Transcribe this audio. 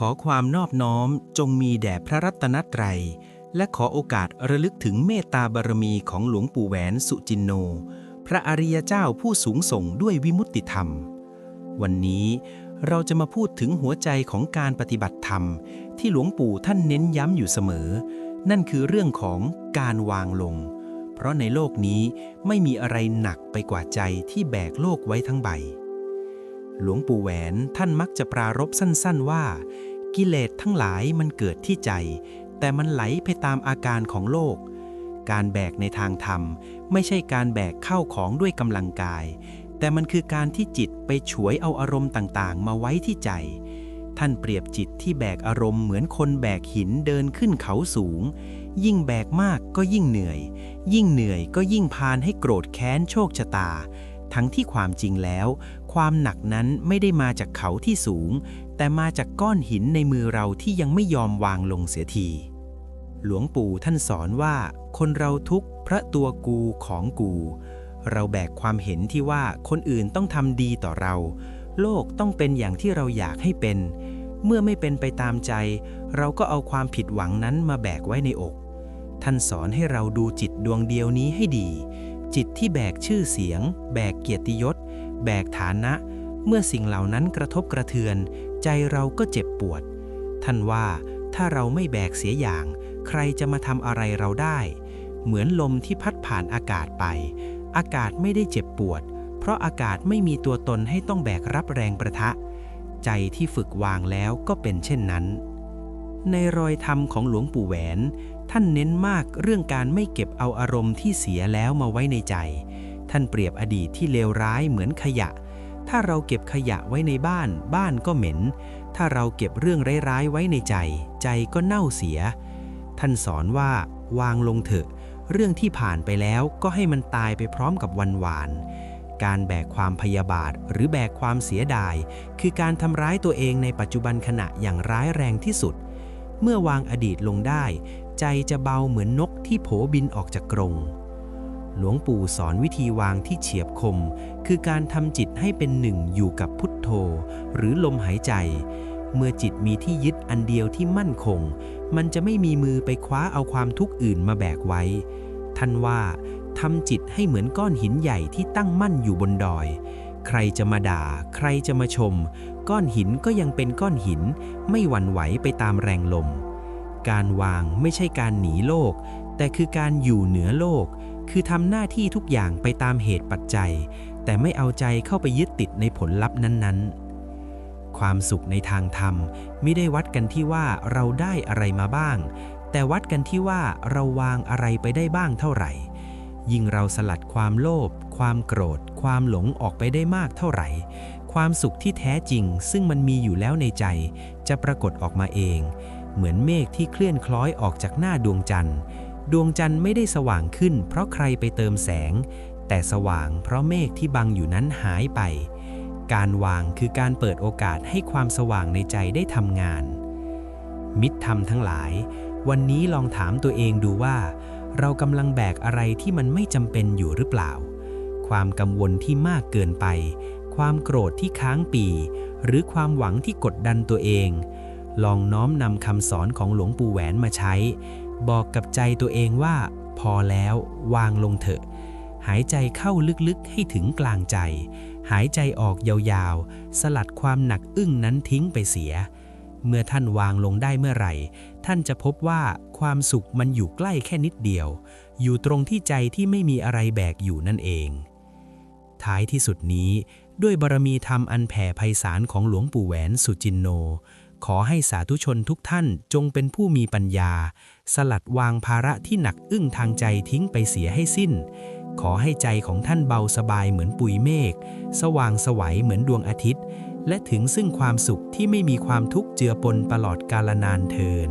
ขอความนอบน้อมจงมีแด่พระรัตนตรัย และขอโอกาสระลึกถึงเมตตาบารมีของหลวงปู่แหวนสุจินโน พระอริยเจ้าผู้สูงส่งด้วยวิมุตติธรรม วันนี้เราจะมาพูดถึงหัวใจของการปฏิบัติธรรม ที่หลวงปู่ท่านเน้นย้ำอยู่เสมอ นั่นคือเรื่องของการวางลง เพราะในโลกนี้ไม่มีอะไรหนักไปกว่าใจที่แบกโลกไว้ทั้งใบ หลวงปู่แหวนท่านมักจะปรารบสั้นๆว่า กิเลสทั้งหลายมันเกิดที่ใจ แต่มันไหลไปตามอาการของโลก การแบกในทางธรรม ไม่ใช่การแบกเข้าของด้วยกำลังกาย แต่มันคือการที่จิตไปฉวยเอาอารมณ์ต่างๆ มาไว้ที่ใจ ท่านเปรียบจิตที่แบกอารมณ์เหมือนคนแบกหินเดินขึ้นเขาสูง ยิ่งแบกมากก็ยิ่งเหนื่อย ยิ่งเหนื่อยก็ยิ่งพานให้โกรธแค้นโชคชะตา ทั้งที่ความจริงแล้ว ความหนักนั้นไม่ได้มาจากเขาที่สูง แต่มาจากก้อนหินในมือเราที่ยังไม่ยอมวางลงเสียที หลวงปู่ท่านสอนว่า คนเราทุกพระตัวกูของกู เราแบกความเห็นที่ว่าคนอื่นต้องทำดีต่อเรา โลกต้องเป็นอย่างที่เราอยากให้เป็น เมื่อไม่เป็นไปตามใจ เราก็เอาความผิดหวังนั้นมาแบกไว้ในอก ท่านสอนให้เราดูจิตดวงเดียวนี้ให้ดี จิตที่แบกชื่อเสียง แบกเกียรติยศ แบกฐานะ เมื่อสิ่งเหล่านั้นกระทบกระเทือน ใจเราก็เจ็บปวด ท่านว่าถ้าเราไม่แบกเสียอย่าง ใครจะมาทำอะไรเราได้ เหมือนลมที่พัดผ่านอากาศไป อากาศไม่ได้เจ็บปวด เพราะอากาศไม่มีตัวตนให้ต้องแบกรับแรงประทะ ใจที่ฝึกวางแล้วก็เป็นเช่นนั้น ในรอยธรรมของหลวงปู่แหวน ท่านเน้นมากเรื่องการไม่เก็บเอาอารมณ์ที่เสียแล้วมาไว้ในใจ ท่านเปรียบอดีตที่เลวร้ายเหมือนขยะ ถ้าเราเก็บขยะไว้ในบ้าน บ้านก็เหม็น ถ้าเราเก็บเรื่องร้ายๆไว้ในใจ ใจก็เน่าเสีย ท่านสอนว่า วางลงเถอะ เรื่องที่ผ่านไปแล้วก็ให้มันตายไปพร้อมกับวันหวาน การแบกความพยาบาทหรือแบกความเสียดาย คือการทำร้ายตัวเองในปัจจุบันขณะอย่างร้ายแรงที่สุด เมื่อวางอดีตลงได้ ใจจะเบาเหมือนนกที่โผบินออกจากกรง หลวงปู่สอนวิธีวางที่เฉียบคม คือการทำจิตให้เป็นหนึ่งอยู่กับพุทโธ หรือลมหายใจ เมื่อจิตมีที่ยึดอันเดียวที่มั่นคง มันจะไม่มีมือไปคว้าเอาความทุกข์อื่นมาแบกไว้ ท่านว่าทำจิตให้เหมือนก้อนหินใหญ่ที่ตั้งมั่นอยู่บนดอย ใครจะมาด่า ใครจะมาชม ก้อนหินก็ยังเป็นก้อนหิน ไม่หวั่นไหวไปตามแรงลม การวางไม่ใช่การหนีโลก แต่คือการอยู่เหนือโลก คือทำหน้าที่ทุกอย่างไปตามเหตุปัจจัย แต่ไม่เอาใจเข้าไปยึดติดในผลลัพธ์นั้นๆ ความสุขในทางธรรมไม่ได้วัดกันที่ว่าเราได้อะไรมาบ้าง แต่วัดกันที่ว่าเราวางอะไรไปได้บ้างเท่าไหร่ ยิ่งเราสลัดความโลภความโกรธ ความหลงออกไปได้มากเท่าไหร่ความสุขที่แท้จริงซึ่งมันมีอยู่แล้วในใจ จะปรากฏออกมาเอง เหมือนเมฆที่เคลื่อนคล้อยออกจากหน้าดวงจันทร์ ดวงจันทร์ไม่ได้สว่างขึ้น เพราะใครไปเติมแสง แต่สว่างเพราะเมฆที่บังอยู่นั้นหายไป การวางคือการเปิดโอกาสให้ความสว่างในใจได้ทำงาน มิตรธรรมทั้งหลาย วันนี้ลองถามตัวเองดูว่า เรากำลังแบกอะไรที่มันไม่จำเป็นอยู่หรือเปล่า ความกังวลที่มากเกินไป ความโกรธที่ค้างปี หรือความหวังที่กดดันตัวเอง ลองน้อมนำคำสอนของหลวงปู่แหวนมาใช้ บอกกับใจตัวเองว่า พอแล้ววางลงเถอะ หายใจเข้าลึกๆให้ถึงกลางใจ หายใจออกยาวๆ สลัดความหนักอึ้งนั้นทิ้งไปเสีย เมื่อท่านวางลงได้เมื่อไหร่ ท่านจะพบว่าความสุขมันอยู่ใกล้แค่นิดเดียว อยู่ตรงที่ใจที่ไม่มีอะไรแบกอยู่นั่นเอง ท้ายที่สุดนี้ด้วยบารมีธรรมอันแผ่ไพศาลของหลวงปู่แหวนสุจินโน ขอให้สาธุชนทุกท่านจงเป็นผู้มีปัญญา สลัดวางภาระที่หนักอึ้งทางใจทิ้งไปเสียให้สิ้น ขอให้ใจของท่านเบาสบายเหมือนปุยเมฆ สว่างสวัยเหมือนดวงอาทิตย์ และถึงซึ่งความสุขที่ไม่มีความทุกข์เจือปนตลอดกาลนานเทิน